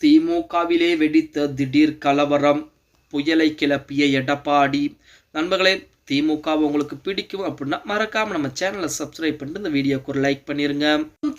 திமுகவிலே வெடித்த திடீர் கலவரம் புயலை கிளப்பிய எடப்பாடி. நண்பர்களே திமுக உங்களுக்கு பிடிக்கும் அப்படின்னா மறக்காம நம்ம சேனலை சப்ஸ்கிரைப் பண்ணிட்டு இந்த வீடியோக்கு ஒரு லைக் பண்ணிருங்க.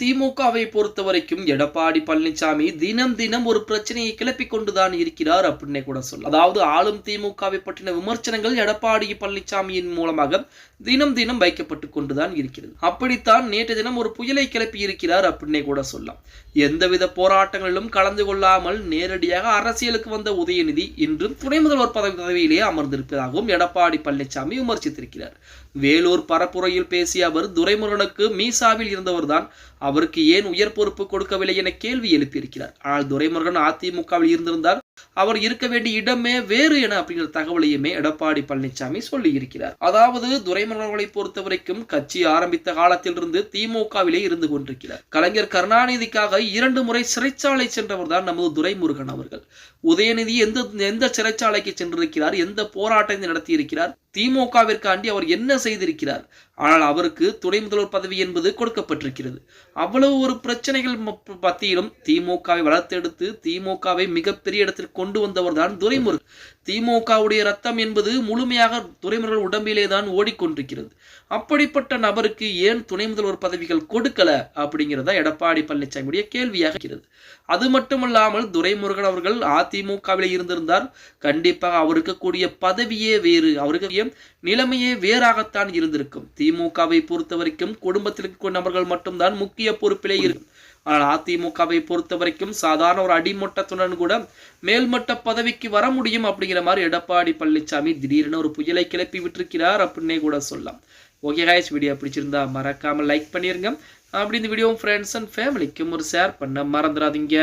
திமுகவை பொறுத்த வரைக்கும் எடப்பாடி பழனிசாமி தினம் தினம் ஒரு பிரச்சனையை கிளப்பி கொண்டுதான் இருக்கிறார் அப்படின்னே கூட சொல்லலாம். அதாவது ஆளும் திமுகவை பற்றின விமர்சனங்கள் எடப்பாடி பழனிசாமியின் மூலமாக தினம் தினம் வைக்கப்பட்டு கொண்டுதான் இருக்கிறது. அப்படித்தான் நேற்று தினம் ஒரு புயலை கிளப்பி இருக்கிறார் அப்படின்னே கூட சொல்லலாம். எந்தவித போராட்டங்களிலும் கலந்து கொள்ளாமல் நேரடியாக அரசியலுக்கு வந்த உதயநிதி இன்று துணை முதல்வர் பதவி பதவியிலேயே அமர்ந்திருப்பதாகவும் எடப்பாடி பழனிசாமி விமர்சித்திருக்கிறார். வேலூர் பரப்புரையில் பேசிய அவர் துரைமுருகனுக்கு மீசாவில் இருந்தவர்தான். அவருக்கு ஏன் உயர் பொறுப்பு கொடுக்கவில்லை என கேள்வி எழுப்பியிருக்கிறார். ஆனால் துரைமுருகன் அதிமுகவில் இருந்திருந்தால் அவர் இருக்க வேண்டிய இடமே வேறு என அப்படிங்கிற தகவலையுமே எடப்பாடி பழனிசாமி சொல்லி இருக்கிறார் அதாவது துரைமுருகனை பொறுத்த வரைக்கும் கட்சி ஆரம்பித்த காலத்திலிருந்து திமுகவிலே இருந்து கொண்டிருக்கிறார். கலைஞர் கருணாநிதிக்காக இரண்டு முறை சிறைச்சாலை சென்றவர் தான் நமது துரைமுருகன் அவர்கள். உதயநிதி எந்த எந்த சிறைச்சாலைக்கு சென்றிருக்கிறார்? எந்த போராட்டத்தை நடத்தி இருக்கிறார் திமுகவிற்காண்டி அவர் என்ன செய்திருக்கிறார்? ஆனால் அவருக்கு துணை முதல்வர் பதவி என்பது கொடுக்கப்பட்டிருக்கிறது. அவ்வளவு ஒரு பிரச்சனைகள் மத்தியிலும் திமுகவை வளர்த்தெடுத்து திமுகவை மிகப்பெரிய இடத்திற்கு கொண்டு வந்தவர் தான் துரைமுருகன். திமுகவுடைய ரத்தம் என்பது முழுமையாக துரைமுருகன் உடம்பிலே தான் ஓடிக்கொண்டிருக்கிறது. அப்படிப்பட்ட நபருக்கு ஏன் துணை முதல்வர் பதவிகள் கொடுக்கல அப்படிங்கிறதா எடப்பாடி பழனிசாமியுடைய கேள்வியாக இருக்கிறது. அது மட்டுமல்லாமல் துரைமுருகன் அவர்கள் அதிமுகவில் இருந்திருந்தார் கண்டிப்பாக அவருக்கு கூடிய பதவியே வேறு அவருக்கு நிலைமையே வேறாகத்தான் இருந்திருக்கும். திமுகவை பொறுத்த வரைக்கும் குடும்பத்தில் இருக்கக்கூடிய நபர்கள் மட்டும்தான் முக்கிய பொறுப்பிலே இருக்கும் ஆனால் அதிமுகவை பொறுத்த வரைக்கும் சாதாரண ஒரு அடிமட்டத்துடன் கூட மேல்மட்ட பதவிக்கு வர முடியும் அப்படிங்கிற மாதிரி எடப்பாடி பழனிசாமி திடீரென ஒரு புயலை கிளப்பி விட்டிருக்கிறார் அப்படின்னே கூட சொல்லலாம். ஓகே காய்ஸ் வீடியோ பிடிச்சிருந்தா மறக்காம லைக் பண்ணிருங்க. அப்படி இந்த வீடியோ ஃப்ரெண்ட்ஸ் அண்ட் ஃபேமிலிக்கும் ஒரு ஷேர் பண்ண மறந்துடாதீங்க.